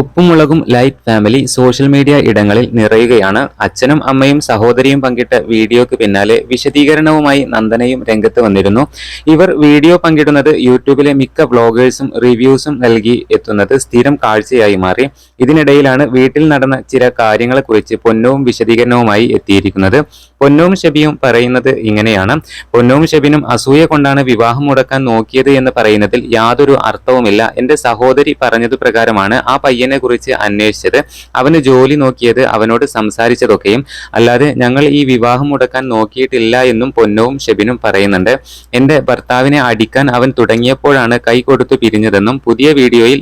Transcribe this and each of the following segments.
ഉപ്പുമുളകും light family social media ഇടങ്ങളിൽ നിറയുകയാണ്. അച്ഛനും അമ്മയും സഹോദരിയും പങ്കിട്ട വീഡിയോയ്ക്ക് പിന്നാലെ വിശദീകരണവുമായി നന്ദനയും രംഗത്ത് വന്നിരുന്നു. ഇവർ വീഡിയോ പങ്കിടുന്നത് യൂട്യൂബിലെ മിക്ക വ്ളോഗേഴ്സും റിവ്യൂസും നൽകി എത്തുന്നത് സ്ഥിരം കാഴ്ചയായി മാറി. ഇതിനിടയിലാണ് വീട്ടിൽ നടന്ന ചില കാര്യങ്ങളെക്കുറിച്ച് പൊന്നവും വിശദീകരണവുമായി എത്തിയിരിക്കുന്നത്. പൊന്നവും ഷെബിയും പറയുന്നത് ഇങ്ങനെയാണ്. പൊന്നവും ഷെബിനും അസൂയ കൊണ്ടാണ് വിവാഹം മുടക്കാൻ നോക്കിയത് എന്ന് പറയുന്നതിൽ യാതൊരു അർത്ഥവുമില്ല. എന്റെ സഹോദരി പറഞ്ഞത് പ്രകാരമാണ്. ആ പയ്യനെ കുറിച്ച് അന്വേഷിച്ചത് അവന് ജോലി നോക്കിയത് അവനോട് സംസാരിച്ചതൊക്കെയും. അല്ലാതെ ഞങ്ങൾ ഈ വിവാഹം മുടക്കാൻ നോക്കിയിട്ടില്ല എന്നും പൊന്നവും ഷെബിനും പറയുന്നുണ്ട്. എന്റെ ഭർത്താവിനെ അടിക്കാൻ അവൻ തുടങ്ങിയപ്പോഴാണ് കൈ കൊടുത്തു പിരിഞ്ഞതെന്നും പുതിയ വീഡിയോയിൽ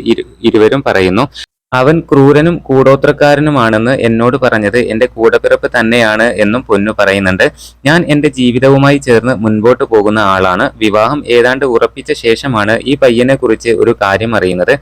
ഇരുവരും പറയുന്നു. അവൻ ക്രൂരനും കൂടോത്രക്കാരനുമാണെന്ന് എന്നോട് പറഞ്ഞത് എന്റെ കൂടപ്പിറപ്പ് തന്നെയാണ് എന്നും പൊന്നു പറയുന്നുണ്ട്. ഞാൻ എന്റെ ജീവിതവുമായി ചേർന്ന് മുൻപോട്ട് പോകുന്ന ആളാണ്. വിവാഹം ഏതാണ്ട് ഉറപ്പിച്ച ശേഷമാണ് ഈ പയ്യനെ കുറിച്ച് ഒരു കാര്യം അറിയുന്നത്.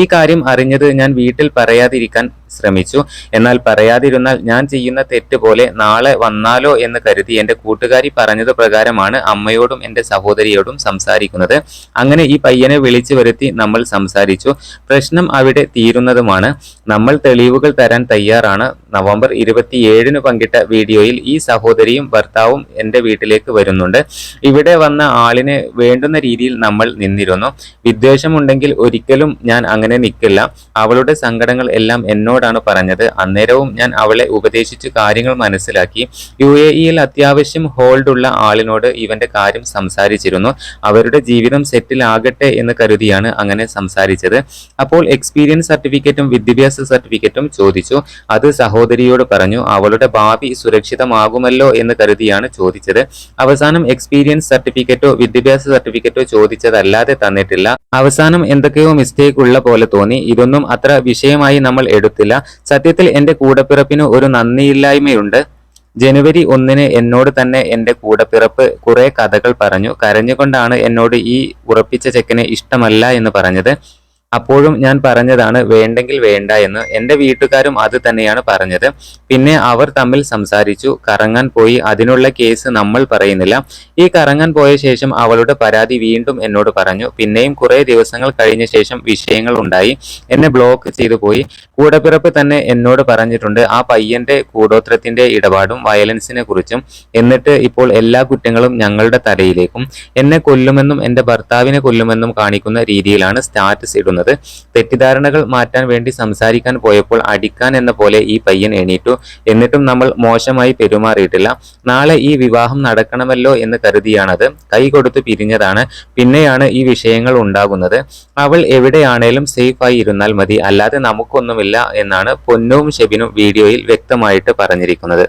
ഈ കാര്യം അറിഞ്ഞത് ഞാൻ വീട്ടിൽ പറയാതിരിക്കാൻ ശ്രമിച്ചു. എന്നാൽ പറയാതിരുന്നാൽ ഞാൻ ചെയ്യുന്ന തെറ്റ് പോലെ നാളെ വന്നാലോ എന്ന് കരുതി എന്റെ കൂട്ടുകാരി പറഞ്ഞത് പ്രകാരമാണ് അമ്മയോടും എന്റെ സഹോദരിയോടും സംസാരിക്കുന്നത്. അങ്ങനെ ഈ പയ്യനെ വിളിച്ചു വരുത്തി നമ്മൾ സംസാരിച്ചു. പ്രശ്നം അവിടെ തീരുന്നതുമാണ്. നമ്മൾ തെളിവുകൾ തരാൻ തയ്യാറാണ്. നവംബർ ഇരുപത്തിയേഴിന് പങ്കിട്ട വീഡിയോയിൽ ഈ സഹോദരിയും ഭർത്താവും എന്റെ വീട്ടിലേക്ക് വരുന്നുണ്ട്. ഇവിടെ വന്ന ആളിനെ വേണ്ടുന്ന രീതിയിൽ നമ്മൾ നിന്നിരുന്നു. വിദ്വേഷമുണ്ടെങ്കിൽ ഒരിക്കലും ഞാൻ അങ്ങനെ നിൽക്കില്ല അവളുടെ സങ്കടങ്ങൾ എല്ലാം എന്നോടാണ് പറഞ്ഞത്. അന്നേരവും ഞാൻ അവളെ ഉപദേശിച്ച് കാര്യങ്ങൾ മനസ്സിലാക്കി. യു എ ഇയിൽ അത്യാവശ്യം ഹോൾഡ് ഉള്ള ആളിനോട് ഇവന്റെ കാര്യം സംസാരിച്ചിരുന്നു. അവരുടെ ജീവിതം സെറ്റിൽ ആകട്ടെ എന്ന് കരുതിയാണ് അങ്ങനെ സംസാരിച്ചത്. അപ്പോൾ എക്സ്പീരിയൻസ് സർട്ടിഫിക്കറ്റും വിദ്യാഭ്യാസ സർട്ടിഫിക്കറ്റും ചോദിച്ചു. അത് സഹോദരിയോട് പറഞ്ഞു അവളുടെ ഭാവി സുരക്ഷിതമാകുമല്ലോ എന്ന് കരുതിയാണ് ചോദിച്ചത്. അവസാനം എക്സ്പീരിയൻസ് സർട്ടിഫിക്കറ്റോ വിദ്യാഭ്യാസ സർട്ടിഫിക്കറ്റോ ചോദിച്ചതല്ലാതെ തന്നിട്ടില്ല. അവസാനം എന്തൊക്കെയോ മിസ്റ്റേക്ക് ഉള്ള പോലെ തോന്നി. ഇതൊന്നും അത്ര വിഷയമായി നമ്മൾ എടുത്തില്ല. സത്യത്തിൽ എന്റെ കൂടപ്പിറപ്പിന് ഒരു നന്ദിയില്ലായ്മയുണ്ട്. ജനുവരി ഒന്നിന് എന്നോട് തന്നെ എന്റെ കൂടപ്പിറപ്പ് കുറേ കഥകൾ പറഞ്ഞു. കരഞ്ഞുകൊണ്ടാണ് എന്നോട് ഈ ഉറപ്പിച്ച ചെക്കനെ ഇഷ്ടമല്ല എന്ന് പറഞ്ഞത്. അപ്പോഴും ഞാൻ പറഞ്ഞതാണ് വേണ്ടെങ്കിൽ വേണ്ട എന്ന്. എന്റെ വീട്ടുകാരും അത് തന്നെയാണ് പറഞ്ഞത്. പിന്നെ അവർ തമ്മിൽ സംസാരിച്ചു. കറങ്ങാൻ പോയി. അതിനുള്ള കേസ് നമ്മൾ പറയുന്നില്ല. ഈ കറങ്ങാൻ പോയ ശേഷം അവളുടെ പരാതി വീണ്ടും എന്നോട് പറഞ്ഞു. പിന്നെയും കുറേ ദിവസങ്ങൾ കഴിഞ്ഞ ശേഷം വിഷയങ്ങൾ ഉണ്ടായി. എന്നെ ബ്ലോക്ക് ചെയ്തു പോയി. കൂടപ്പിറപ്പ് തന്നെ എന്നോട് പറഞ്ഞിട്ടുണ്ട്. ആ പയ്യന്റെ കൂടോത്രത്തിന്റെ ഇടപാടും വയലൻസിനെ കുറിച്ചും. എന്നിട്ട് ഇപ്പോൾ എല്ലാ കുറ്റങ്ങളും ഞങ്ങളുടെ തലയിലേക്കും. എന്നെ കൊല്ലുമെന്നും എന്റെ ഭർത്താവിനെ കൊല്ലുമെന്നും കാണിക്കുന്ന രീതിയിലാണ് സ്റ്റാറ്റസ് ഇടുന്നത്. തെറ്റിദ്ധാരണകൾ മാറ്റാൻ വേണ്ടി സംസാരിക്കാൻ പോയപ്പോൾ അടിക്കാൻ എന്ന പോലെ ഈ പയ്യൻ എണീറ്റു. എന്നിട്ടും നമ്മൾ മോശമായി പെരുമാറിയിട്ടില്ല. നാളെ ഈ വിവാഹം നടക്കണമല്ലോ എന്ന് കരുതിയാണത്. കൈ കൊടുത്ത് പിരിഞ്ഞതാണ്. പിന്നെയാണ് ഈ വിഷയങ്ങൾ ഉണ്ടാകുന്നത്. അവൾ എവിടെയാണേലും ആയി ഇരുന്നാൽ മതി. അല്ലാതെ നമുക്കൊന്നുമില്ല എന്നാണ് പൊന്നും ഷെബിനും വീഡിയോയിൽ വ്യക്തമായിട്ട് പറഞ്ഞിരിക്കുന്നത്.